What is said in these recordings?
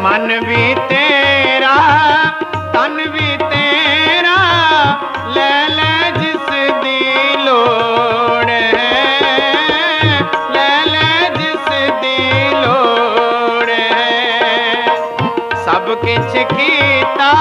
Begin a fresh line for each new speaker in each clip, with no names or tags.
ਮਨ ਵੀ ਤੇਰਾ, ਤਨ ਵੀ ਤੇਰਾ, ਲੈ ਲੈ ਜਿਸ ਦੀ ਲੋੜ ਹੈ। ਲੈ ਲੈ ਜਿਸ ਦੀ ਲੋੜ ਹੈ। ਸਭ ਕਿਛ ਕੀਤਾ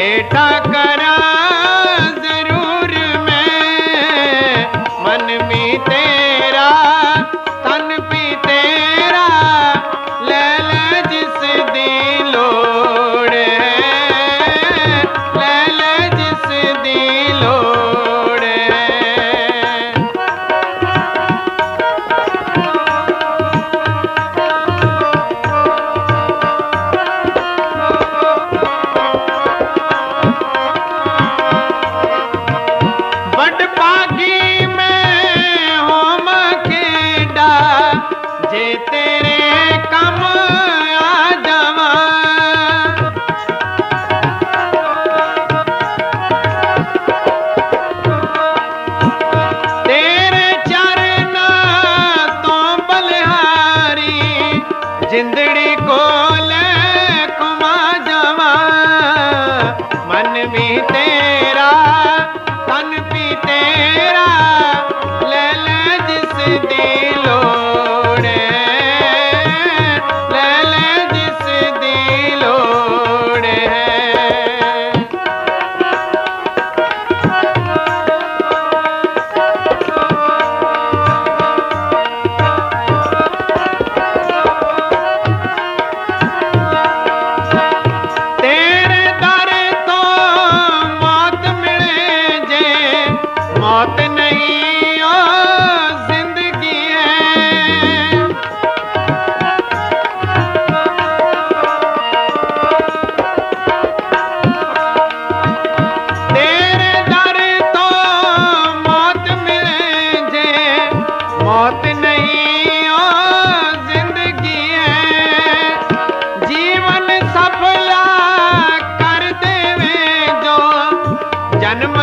बेटा ਜਿੰਦੜੀ ਕੋਲ ਕੁਮਾ ਜਾਵਾਂ। ਮਨ ਵੀ ਤੇਰਾ, ਤਨ ਵੀ ਤੇਰਾ, ਲੈ ਲੈ ਜਿਸ ਦੀ ਲੋੜ ਲੈ ਲੈ ਜਿਸ ਦੀ ਲੋੜ ਹੈ। ਮੌਤ ਨਹੀਂ ਓ ਜ਼ਿੰਦਗੀ ਹੈ ਤੇਰੇ ਦਰ ਤੋਂ ਮੌਤ ਮਿਲੇ ਜੇ, ਮੌਤ ਨਹੀਂ ਓ ਜ਼ਿੰਦਗੀ ਹੈ ਜੀਵਨ ਸਫਲਾ ਕਰ ਦੇਵੇ ਜੋ ਜਨਮ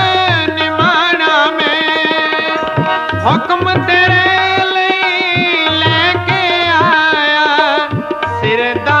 सिरदा